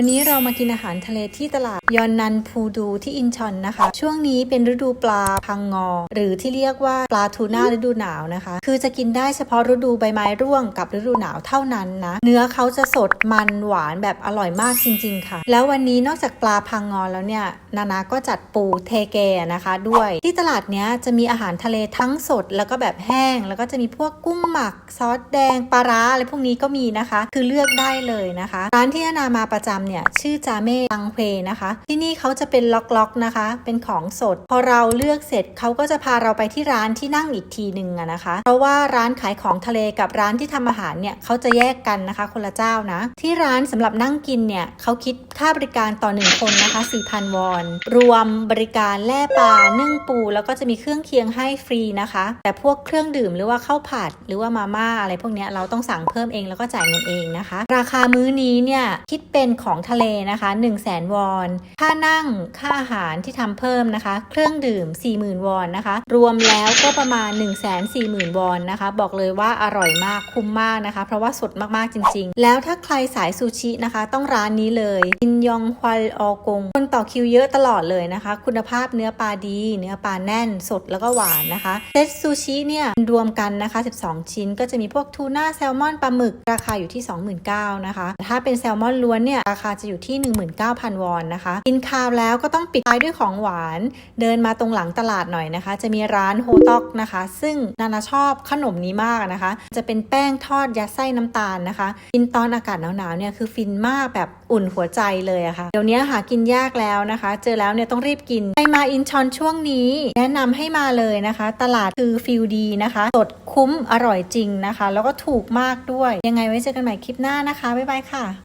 วันนี้เรามากินอาหารทะเลที่ตลาดยอนนันพูดูที่อินชอนนะคะ ช่วงนี้เป็นฤดูปลาพังงอ หรือที่เรียกว่าปลาทูน่าฤดูหนาวนะคะ คือจะกินได้เฉพาะฤดูใบไม้ร่วงกับฤดูหนาวเท่านั้นนะ เนื้อเขาจะสดมันหวานแบบอร่อยมากจริง ๆ ค่ะ แล้ววันนี้นอกจากปลาพังงอแล้วเนี่ย นานาก็จัดปูเทเกนะคะ ด้วย ที่ตลาดเนี้ยจะมีอาหารทะเลทั้งสด แล้วก็แบบแห้ง แล้วก็จะมีพวกกุ้งหมักซอสแดงปลาร้าอะไรพวกนี้ก็มีนะคะ คือเลือกได้เลยนะคะ ร้านที่นานามาประจำเนี่ยชื่อจาเม่ตังเควนะคะ ที่นี่เขาจะเป็นล็อกๆนะคะ เป็นของสด พอเราเลือกเสร็จเขาก็จะพาเราไปที่ร้านที่นั่งอีกทีหนึ่งอะนะคะ เพราะว่าร้านขายของทะเลกับร้านที่ทำอาหารเนี่ยเขาจะแยกกันนะคะ คนละเจ้านะ ที่ร้านสำหรับนั่งกินเนี่ยเขาคิดค่าบริการต่อหนึ่งคนนะคะ 4,000 วอน รวมบริการแล่ปลานึ่งปู แล้วก็จะมีเครื่องเคียงให้ฟรีนะคะ แต่พวกเครื่องดื่มหรือว่าข้าวผัดหรือว่ามาม่าอะไรพวกนี้เราต้องสั่งเพิ่มเองแล้วก็จ่ายเงินเองนะคะ ราคามื้อนี้เนี่ยคิดเป็นของทะเลนะคะ1 0 0 0 0แสนวอน ค่านั่ง ค่าอาหารที่ทำเพิ่มนะคะ เครื่องดื่ม 40,000 วอนนะคะ รวมแล้วก็ประมาณ 1 4 0 0 0 0 วอนนะคะ บอกเลยว่าอร่อยมาก คุ้มมากนะคะ เพราะว่าสดมากๆจริง ๆ แล้วถ้าใครสายซูชินะคะ ต้องร้านนี้เลยอินยองควาลออกง คนต่อคิวเยอะตลอดเลยนะคะ คุณภาพเนื้อปลาดี เนื้อปลาแน่น สดแล้วก็หวานนะคะ เซตซูชิเนี่ยรวมกันนะคะ 12 ชิ้น ก็จะมีพวกทูน่าแซลมอน ปลาหมึก ราคาอยู่ที่ 29,000นะคะ ถ้าเป็นแซลมอนล้วนเนี่ยราคาจะอยู่ที่ 19,000 วอนนะคะ กินข้าวแล้วก็ต้องปิดท้ายด้วยของหวาน เดินมาตรงหลังตลาดหน่อยนะคะ จะมีร้านโฮต็อกนะคะ ซึ่งนานาชอบขนมนี้มากนะคะ จะเป็นแป้งทอดยัดไส้น้ำตาลนะคะ กินตอนอากาศหนาวๆเนี่ยคือฟินมากแบบอุ่นหัวใจเลยอะค่ะ เดี๋ยวนี้หากินยากแล้วนะคะ เจอแล้วเนี่ยต้องรีบกินใครมาอินชอนช่วงนี้ แนะนำให้มาเลยนะคะ ตลาดคือฟิลดีนะคะสดคุ้มอร่อยจริงนะคะ แล้วก็ถูกมากด้วย ยังไงไว้เจอกันใหม่คลิปหน้านะคะ บ๊ายบายค่ะ